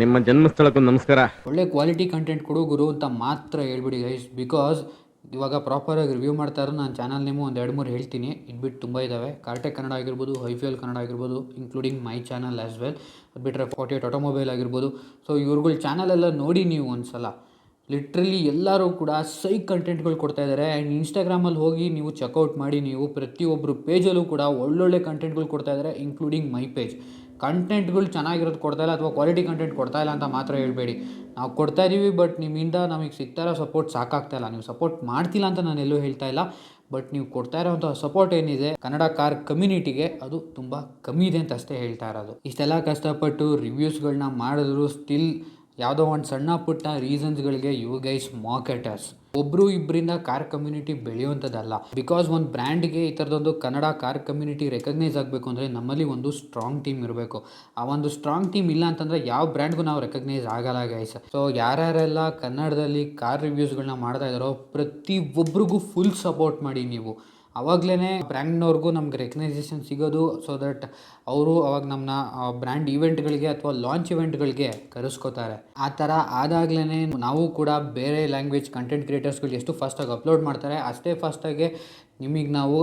Speaker 6: ನಿಮ್ಮ ಜನ್ಮಸ್ಥಳಕ್ಕೂ ನಮಸ್ಕಾರ.
Speaker 1: ಒಳ್ಳೆ ಕ್ವಾಲಿಟಿ ಕಂಟೆಂಟ್ ಕೊಡು ಗುರು ಅಂತ ಮಾತ್ರ ಹೇಳ್ಬಿಡಿ ಗೈಸ್ ಬಿಕಾಸ್ ಇವಾಗ ಪ್ರಾಪರಾಗಿ ರಿವ್ಯೂ ಮಾಡ್ತಾ ಇರೋ ನಾನು ಚಾನಲ್ ನೇಮು ಒಂದು ಎರಡು ಮೂರು ಹೇಳ್ತೀನಿ. ಇದ್ಬಿಟ್ಟು ತುಂಬ ಇದ್ದಾವೆ ಕಾರ್ಟೆಕ್ ಕನ್ನಡ ಆಗಿರ್ಬೋದು ಹೈಫಿಯಲ್ ಕನ್ನಡ ಆಗಿರ್ಬೋದು including my channel as well ಅದು ಬಿಟ್ಟರೆ ಫೋರ್ಟಿ ಏಟ್ ಆಟೋಮೊಬೈಲ್ ಆಗಿರ್ಬೋದು. ಸೊ ಇವ್ರುಗಳ ಚಾನಲೆಲ್ಲ ನೋಡಿ ನೀವು ಒಂದ್ಸಲ. ಲಿಟ್ರಲಿ ಎಲ್ಲರೂ ಕೂಡ ಸೈಕ್ ಕಂಟೆಂಟ್ಗಳು ಕೊಡ್ತಾ ಇದ್ದಾರೆ ಆ್ಯಂಡ್ ಇನ್ಸ್ಟಾಗ್ರಾಮಲ್ಲಿ ಹೋಗಿ ನೀವು ಚೆಕ್ಔಟ್ ಮಾಡಿ ನೀವು ಪ್ರತಿಯೊಬ್ಬರು ಪೇಜಲ್ಲೂ ಕೂಡ ಒಳ್ಳೊಳ್ಳೆ ಕಂಟೆಂಟ್ಗಳು ಕೊಡ್ತಾ ಇದ್ದಾರೆ ಇನ್ಕ್ಲೂಡಿಂಗ್ ಮೈ ಪೇಜ್ ಕಂಟೆಂಟ್ಗಳು ಚೆನ್ನಾಗಿರೋದು ಕೊಡ್ತಾ ಇಲ್ಲ ಅಥವಾ ಕ್ವಾಲಿಟಿ ಕಂಟೆಂಟ್ ಕೊಡ್ತಾ ಇಲ್ಲ ಅಂತ ಮಾತ್ರ ಹೇಳ್ಬೇಡಿ. ನಾವು ಕೊಡ್ತಾ ಇದ್ದೀವಿ ಬಟ್ ನಿಮ್ಮಿಂದ ನಮಗೆ ಸಿಗ್ತಾ ಇರೋ ಸಪೋರ್ಟ್ ಸಾಕಾಗ್ತಾ ಇಲ್ಲ. ನೀವು ಸಪೋರ್ಟ್ ಮಾಡ್ತಿಲ್ಲ ಅಂತ ನಾನು ಎಲ್ಲೂ ಹೇಳ್ತಾ ಇಲ್ಲ ಬಟ್ ನೀವು ಕೊಡ್ತಾ ಇರೋವಂಥ ಸಪೋರ್ಟ್ ಏನಿದೆ, ಕನ್ನಡ ಕಾರ್ ಕಮ್ಯುನಿಟಿಗೆ ಅದು ತುಂಬ ಕಮ್ಮಿ ಇದೆ ಅಂತ ಅಷ್ಟೇ ಹೇಳ್ತಾ ಇರೋದು. ಇಷ್ಟೆಲ್ಲ ಕಷ್ಟಪಟ್ಟು ರಿವ್ಯೂಸ್ಗಳನ್ನ ಮಾಡಿದ್ರು ಸ್ಟಿಲ್ ಯಾವುದೋ ಒಂದು ಸಣ್ಣ ಪುಟ್ಟ ರೀಸನ್ಸ್ಗಳಿಗೆ ಯು ಗೈಸ್ ಮಾರ್ಕೆಟರ್ಸ್ ಒಬ್ಬರು ಇಬ್ಬರಿಂದ ಕಾರ್ ಕಮ್ಯುನಿಟಿ ಬೆಳೆಯುವಂಥದ್ದಲ್ಲ. ಬಿಕಾಸ್ ಒಂದು ಬ್ರ್ಯಾಂಡ್ಗೆ ಈ ಥರದೊಂದು ಕನ್ನಡ ಕಾರ್ ಕಮ್ಯುನಿಟಿ ರೆಕಗ್ನೈಸ್ ಆಗಬೇಕು ಅಂದರೆ ನಮ್ಮಲ್ಲಿ ಒಂದು ಸ್ಟ್ರಾಂಗ್ ಟೀಮ್ ಇರಬೇಕು. ಆ ಒಂದು ಸ್ಟ್ರಾಂಗ್ ಟೀಮ್ ಇಲ್ಲ ಅಂತಂದರೆ ಯಾವ ಬ್ರ್ಯಾಂಡ್ಗೂ ನಾವು ರೆಕಗ್ನೈಸ್ ಆಗಲ್ಲ ಗೈಸ್ ಸೊ ಯಾರ್ಯಾರೆಲ್ಲ ಕನ್ನಡದಲ್ಲಿ ಕಾರ್ ರಿವ್ಯೂಸ್ಗಳನ್ನ ಮಾಡ್ತಾ ಇದ್ದಾರೋ ಪ್ರತಿ ಒಬ್ರಿಗೂ ಫುಲ್ ಸಪೋರ್ಟ್ ಮಾಡಿ ನೀವು. ಅವಾಗಲೇ ಬ್ರ್ಯಾಂಡ್ನವ್ರಿಗೂ ನಮ್ಗೆ ರೆಕಗ್ನೈಸೇಷನ್ ಸಿಗೋದು ಸೊ ದಟ್ ಅವರು ಅವಾಗ ನಮ್ಮನ್ನ ಬ್ರ್ಯಾಂಡ್ ಈವೆಂಟ್ಗಳಿಗೆ ಅಥವಾ ಲಾಂಚ್ ಇವೆಂಟ್ಗಳಿಗೆ ಕರೆಸ್ಕೋತಾರೆ. ಆ ಥರ ಆದಾಗ್ಲೇ ನಾವು ಕೂಡ ಬೇರೆ ಲ್ಯಾಂಗ್ವೇಜ್ ಕಂಟೆಂಟ್ ಕ್ರಿಯೇಟರ್ಸ್ಗಳು ಎಷ್ಟು ಫಾಸ್ಟಾಗಿ ಅಪ್ಲೋಡ್ ಮಾಡ್ತಾರೆ, ಅಷ್ಟೇ ಫಾಸ್ಟಾಗಿ ನಿಮಗೆ ನಾವು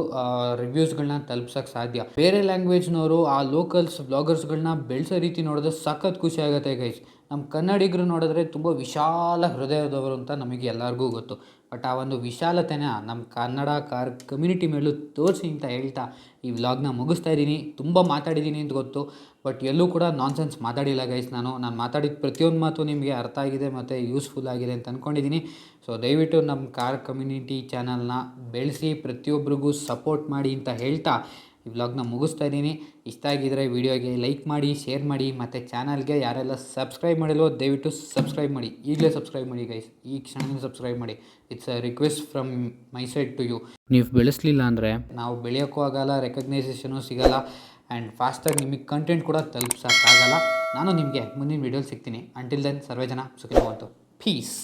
Speaker 1: ರಿವ್ಯೂಸ್ಗಳನ್ನ ತಲುಪ್ಸೋಕ್ಕೆ ಸಾಧ್ಯ. ಬೇರೆ ಲ್ಯಾಂಗ್ವೇಜ್ನವರು ಆ ಲೋಕಲ್ಸ್ ಬ್ಲಾಗರ್ಸ್ಗಳನ್ನ ಬೆಳೆಸೋ ರೀತಿ ನೋಡಿದ್ರೆ ಸಖತ್ ಖುಷಿ ಆಗುತ್ತೆ ಗೈಸ್ ನಮ್ಮ ಕನ್ನಡಿಗರು ನೋಡಿದ್ರೆ ತುಂಬ ವಿಶಾಲ ಹೃದಯದವರು ಅಂತ ನಮಗೆ ಎಲ್ಲರಿಗೂ ಗೊತ್ತು. ಬಟ್ ಆ ಒಂದು ವಿಶಾಲತೆನ ನಮ್ಮ ಕನ್ನಡ ಕಾರ್ ಕಮ್ಯುನಿಟಿ ಮೇಲೂ ತೋರಿಸಿ ಅಂತ ಹೇಳ್ತಾ ಈ ವ್ಲಾಗ್ನ ಮುಗಿಸ್ತಾ ಇದ್ದೀನಿ. ತುಂಬ ಮಾತಾಡಿದ್ದೀನಿ ಅಂತ ಗೊತ್ತು. ಬಟ್ ಎಲ್ಲೂ ಕೂಡ ನಾನ್ಸೆನ್ಸ್ ಮಾತಾಡಿಲ್ಲ ಗೈಸ್ ನಾನು. ನಾನು ಮಾತಾಡಿದ ಪ್ರತಿಯೊಂದು ಮಾತು ನಿಮಗೆ ಅರ್ಥ ಆಗಿದೆ ಮತ್ತು ಯೂಸ್ಫುಲ್ ಆಗಿದೆ ಅಂತ ಅಂದ್ಕೊಂಡಿದ್ದೀನಿ ಸೊ ದಯವಿಟ್ಟು ನಮ್ಮ ಕಾರ್ ಕಮ್ಯುನಿಟಿ ಚಾನಲ್ನ ಬೆಳೆಸಿ ಪ್ರತಿಯೊಬ್ಬರಿಗೂ ಸಪೋರ್ಟ್ ಮಾಡಿ ಅಂತ ಹೇಳ್ತಾ ಈ ವ್ಲಾಗ್ನ ಮುಗಿಸ್ತಾ ಇದ್ದೀನಿ. ಇಷ್ಟ ಆಗಿದ್ದರೆ ವಿಡಿಯೋಗೆ ಲೈಕ್ ಮಾಡಿ ಶೇರ್ ಮಾಡಿ ಮತ್ತು ಚಾನಲ್ಗೆ ಯಾರೆಲ್ಲ ಸಬ್ಸ್ಕ್ರೈಬ್ ಮಾಡಿಲ್ವೋ ದಯವಿಟ್ಟು ಸಬ್ಸ್ಕ್ರೈಬ್ ಮಾಡಿ. ಈಗಲೇ ಸಬ್ಸ್ಕ್ರೈಬ್ ಮಾಡಿ ಗೈಸ್ ಈ ಕ್ಷಣನೇ ಸಬ್ಸ್ಕ್ರೈಬ್ ಮಾಡಿ. It's a request from my side to you ನೀವು ಬೆಳೆಸಲಿಲ್ಲ ಅಂದರೆ? ನಾವು ಬೆಳೆಯೋಕ್ಕೂ ಆಗಲ್ಲ ರೆಕಗ್ನೈಸೇಷನು ಸಿಗಲ್ಲ ಆ್ಯಂಡ್ ಫಾಸ್ಟಾಗಿ ನಿಮಗೆ ಕಂಟೆಂಟ್ ಕೂಡ ತಲುಪ್ಸೋಕ್ಕಾಗಲ್ಲ. ನಾನು ನಿಮಗೆ ಮುಂದಿನ ವೀಡಿಯೋಲಿ ಸಿಗ್ತೀನಿ. ಅಂಟಿಲ್ ದೆನ್ ಸರ್ವೇ ಜನ ಸುಖಿನವಂತು ಪೀಸ್